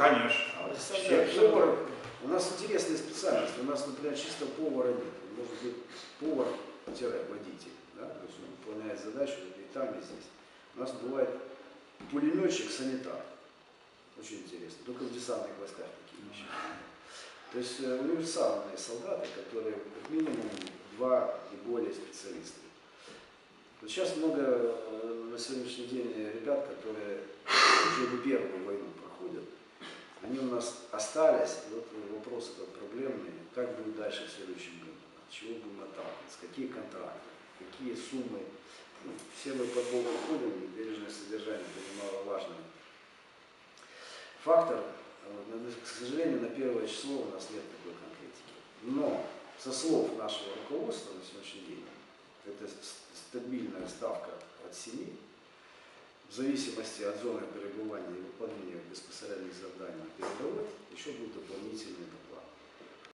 Конечно. А Все повар, у нас интересная специальность. У нас, например, чисто повара нет. Может быть повар-водитель. Да? То есть он выполняет задачу и там, и здесь. У нас бывает пулеметчик-санитар. Очень интересно. Только в десантных войсках такие вещи. То есть э, универсальные солдаты, которые как минимум два и более специалисты. Вот сейчас много э, на сегодняшний день ребят, которые уже не первую войну проходят. Они у нас остались. И вот вопрос этот проблемный. Как будет дальше в следующем году? От чего будем отталкиваться? Какие контракты? Какие суммы? Ну, все мы по Богу ходим, бережное содержание, это немаловажный фактор. К сожалению, на первое число у нас нет такой конкретики. Но со слов нашего руководства на сегодняшний день, это стабильная ставка от 7, в зависимости от зоны пребывания и выполнения беспосередних ceduto